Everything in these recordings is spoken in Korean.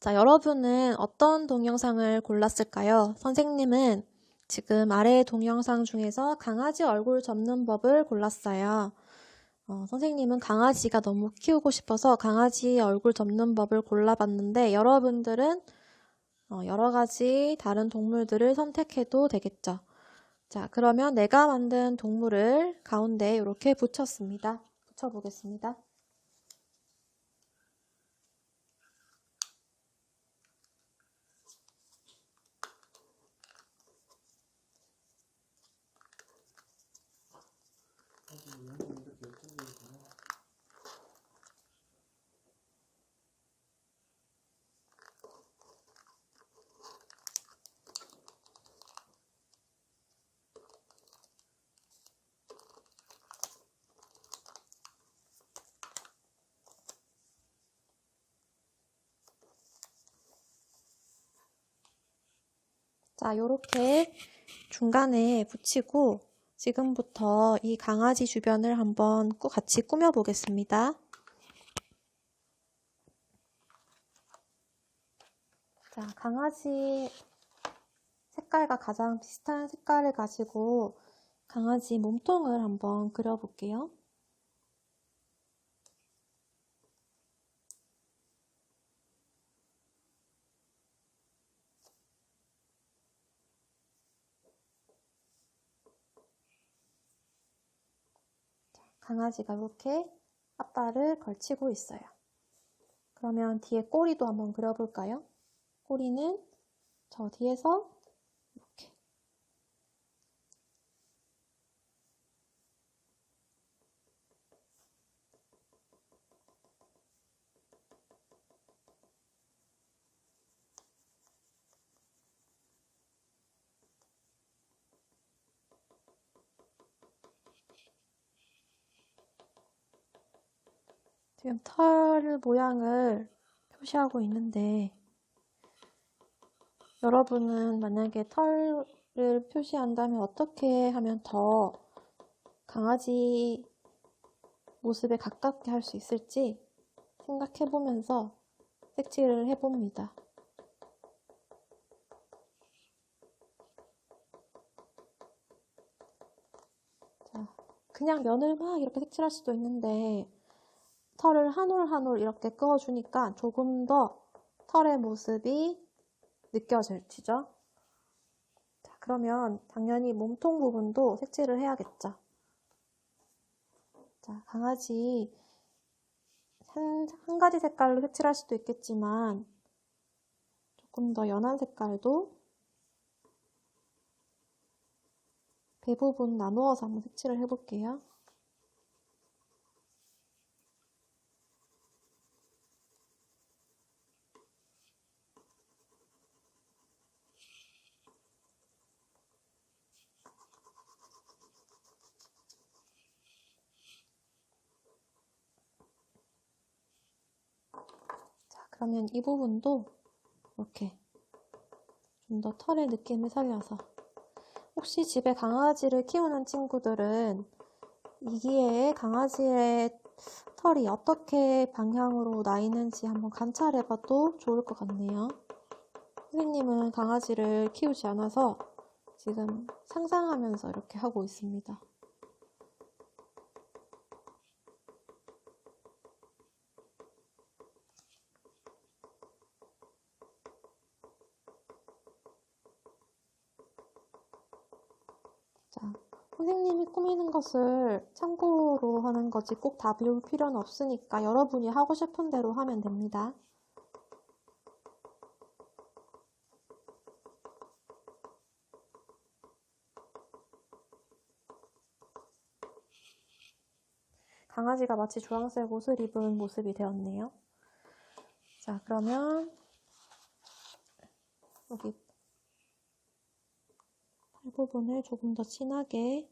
자, 여러분은 어떤 동영상을 골랐을까요? 선생님은 지금 아래 동영상 중에서 강아지 얼굴 접는 법을 골랐어요. 어, 선생님은 강아지가 너무 키우고 싶어서 강아지 얼굴 접는 법을 골라봤는데 여러분들은 어, 여러 가지 다른 동물들을 선택해도 되겠죠. 자, 그러면 내가 만든 동물을 가운데 이렇게 붙였습니다. 붙여보겠습니다. 자, 요렇게 중간에 붙이고 지금부터 이 강아지 주변을 한번 꾸- 같이 꾸며 보겠습니다. 자, 강아지 색깔과 가장 비슷한 색깔을 가지고 강아지 몸통을 한번 그려볼게요. 강아지가 이렇게 앞발을 걸치고 있어요. 그러면 뒤에 꼬리도 한번 그려볼까요? 꼬리는 저 뒤에서 지금 털 모양을 표시하고 있는데 여러분은 만약에 털을 표시한다면 어떻게 하면 더 강아지 모습에 가깝게 할 수 있을지 생각해 보면서 색칠을 해 봅니다. 자, 그냥 면을 막 이렇게 색칠할 수도 있는데 털을 한 올 한 올 이렇게 그어주니까 조금 더 털의 모습이 느껴지죠? 자, 그러면 당연히 몸통 부분도 색칠을 해야겠죠. 자, 강아지 한, 한 가지 색깔로 색칠할 수도 있겠지만 조금 더 연한 색깔도 배 부분 나누어서 한번 색칠을 해볼게요. 자, 그러면 이 부분도 이렇게 좀 더 털의 느낌을 살려서 혹시 집에 강아지를 키우는 친구들은 이 기회에 강아지의 털이 어떻게 방향으로 나 있는지 한번 관찰해 봐도 좋을 것 같네요. 선생님은 강아지를 키우지 않아서 지금 상상하면서 이렇게 하고 있습니다. 자, 선생님이 꾸미는 것을 참고로 하는 거지 꼭 다 배울 필요는 없으니까 여러분이 하고 싶은 대로 하면 됩니다. 강아지가 마치 주황색 옷을 입은 모습이 되었네요. 자, 그러면 여기 팔 부분을 조금 더 진하게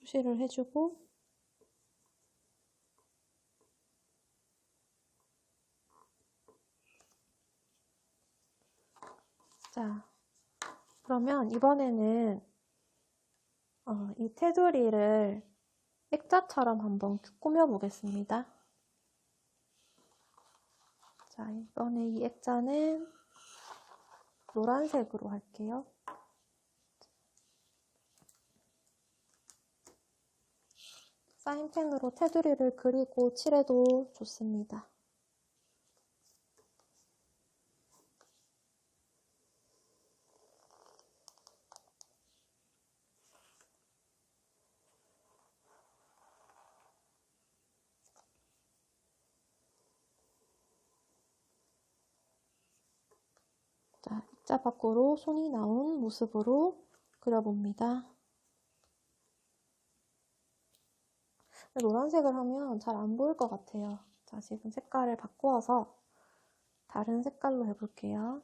표시를 해주고 자, 그러면 이번에는 어, 이 테두리를 액자처럼 한번 꾸며 보겠습니다. 자, 이번에 이 액자는 노란색으로 할게요. 사인펜으로 테두리를 그리고 칠해도 좋습니다. 자, 밖으로 손이 나온 모습으로 그려봅니다. 노란색을 하면 잘 안 보일 것 같아요. 자, 지금 색깔을 바꾸어서 다른 색깔로 해볼게요.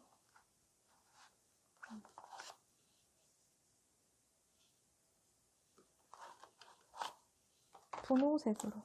분홍색으로.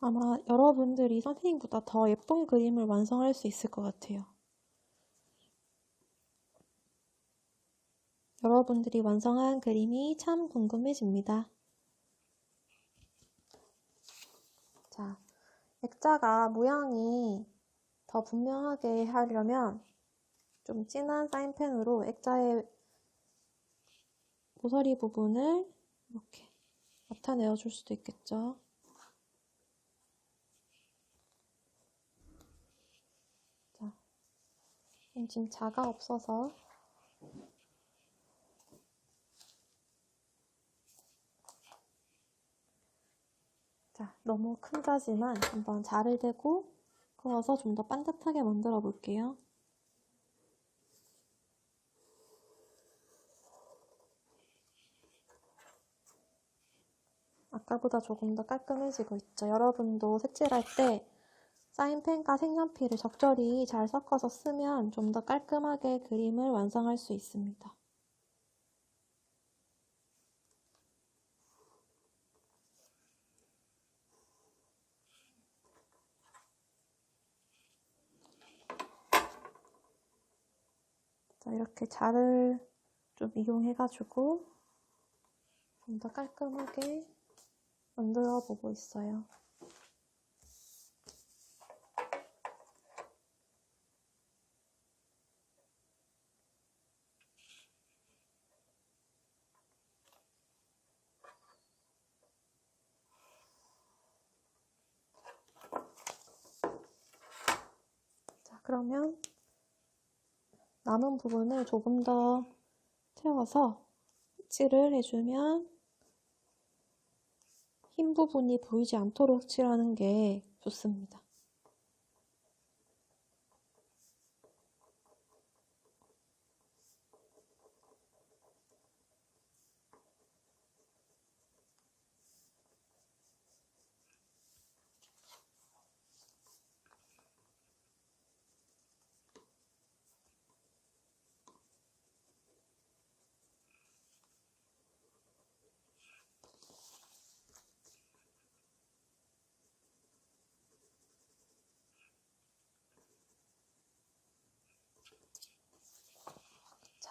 아마 여러분들이 선생님보다 더 예쁜 그림을 완성할 수 있을 것 같아요. 여러분들이 완성한 그림이 참 궁금해집니다. 자, 액자가 모양이 더 분명하게 하려면 좀 진한 사인펜으로 액자의 모서리 부분을 이렇게 나타내어 줄 수도 있겠죠. 자, 지금 자가 없어서 자, 너무 큰 자지만 한번 자를 대고 그어서 좀 더 반듯하게 만들어 볼게요. 아까보다 조금 더 깔끔해지고 있죠. 여러분도 색칠할 때 사인펜과 색연필을 적절히 잘 섞어서 쓰면 좀 더 깔끔하게 그림을 완성할 수 있습니다. 자, 이렇게 자를 좀 이용해가지고 좀 더 깔끔하게 만들어 보고 있어요. 자, 그러면 남은 부분을 조금 더 채워서 칠을 해주면 흰 부분이 보이지 않도록 칠하는 게 좋습니다.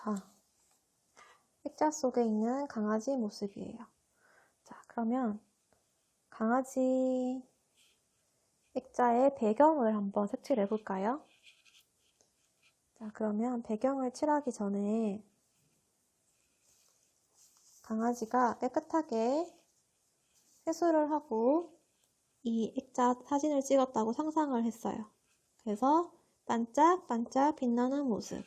자, 액자 속에 있는 강아지 모습이에요. 자, 그러면 강아지 액자의 배경을 한번 색칠해 볼까요? 자, 그러면 배경을 칠하기 전에 강아지가 깨끗하게 세수를 하고 이 액자 사진을 찍었다고 상상을 했어요. 그래서 반짝반짝 빛나는 모습.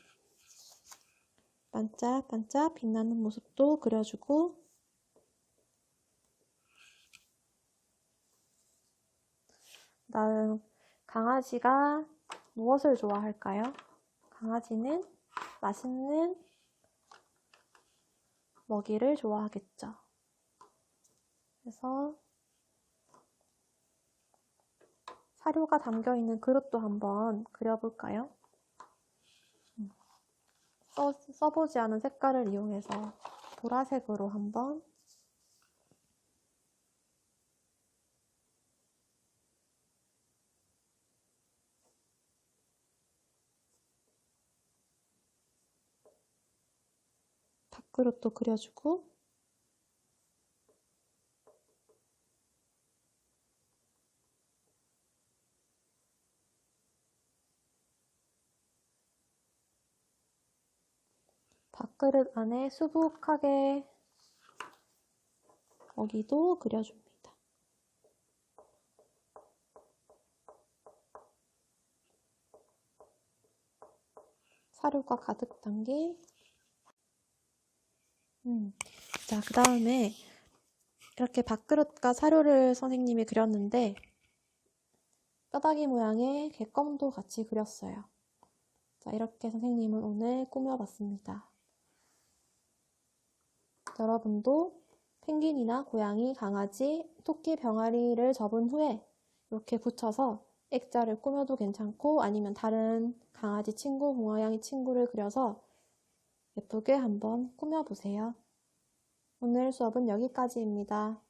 반짝반짝 빛나는 모습도 그려주고 다음 강아지가 무엇을 좋아할까요? 강아지는 맛있는 먹이를 좋아하겠죠. 그래서 사료가 담겨 있는 그릇도 한번 그려볼까요? 음, 써, 써보지 않은 색깔을 이용해서 보라색으로 한번. 밥그릇도 그려주고 밥그릇 안에 수북하게 먹이도 그려줍니다. 사료가 가득 담긴 음. 자, 그 다음에 이렇게 밥그릇과 사료를 선생님이 그렸는데 뼈다귀 모양의 개껌도 같이 그렸어요. 자, 이렇게 선생님은 오늘 꾸며봤습니다. 여러분도 펭귄이나 고양이, 강아지, 토끼, 병아리를 접은 후에 이렇게 붙여서 액자를 꾸며도 괜찮고 아니면 다른 강아지 친구, 고양이 친구를 그려서 예쁘게 한번 꾸며보세요. 오늘 수업은 여기까지입니다.